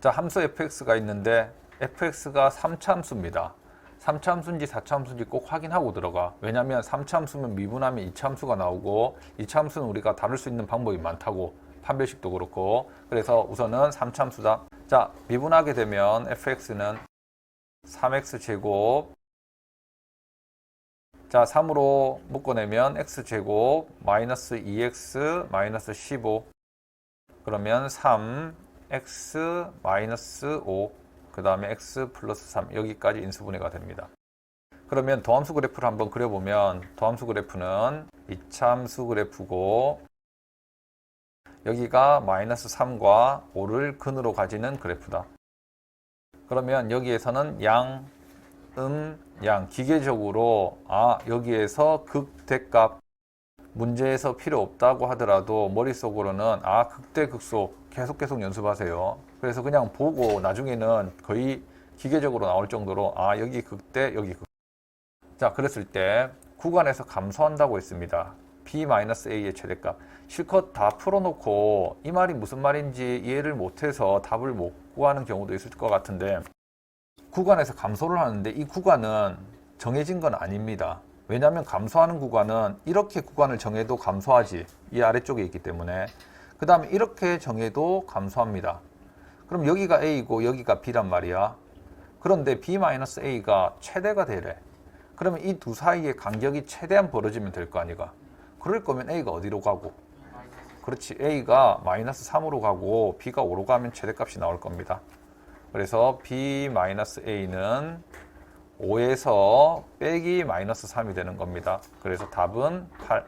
자, 함수 fx가 있는데 fx가 3차 함수입니다. 3차 함수인지 4차 함수인지 꼭 확인하고 들어가. 왜냐면 3차 함수면 미분하면 2차 함수가 나오고 2차 함수는 우리가 다룰 수 있는 방법이 많다고. 판별식도 그렇고. 그래서 우선은 3차 함수다. 자, 미분하게 되면 fx는 3x 제곱 자, 3으로 묶어내면 x제곱 마이너스 2x 마이너스 15 그러면 3 x 마이너스 5 그 다음에 x 플러스 3 여기까지 인수분해가 됩니다. 그러면 더함수 그래프를 한번 그려보면 더함수 그래프는 이차함수 그래프고 여기가 마이너스 3과 5를 근으로 가지는 그래프다. 그러면 여기에서는 양, 음, 양 기계적으로 아 여기에서 극대값 문제에서 필요 없다고 하더라도 머릿속으로는 아 극대 극소 계속 계속 연습하세요. 그래서 그냥 보고 나중에는 거의 기계적으로 나올 정도로 아 여기 극대 여기 극. 자 그랬을 때 구간에서 감소한다고 했습니다. b-a의 최대값 실컷 다 풀어놓고 이 말이 무슨 말인지 이해를 못해서 답을 못 구하는 경우도 있을 것 같은데 구간에서 감소를 하는데 이 구간은 정해진 건 아닙니다. 왜냐하면 감소하는 구간은 이렇게 구간을 정해도 감소하지 이 아래쪽에 있기 때문에 그 다음에 이렇게 정해도 감소합니다. 그럼 여기가 A고 여기가 B란 말이야. 그런데 B-A가 최대가 되래. 그러면 이 두 사이의 간격이 최대한 벌어지면 될 거 아니가. 그럴 거면 A가 어디로 가고? 그렇지. A가 마이너스 3으로 가고 B가 5로 가면 최대값이 나올 겁니다. 그래서 B-A는 5에서 빼기 마이너스 3이 되는 겁니다. 그래서 답은 8.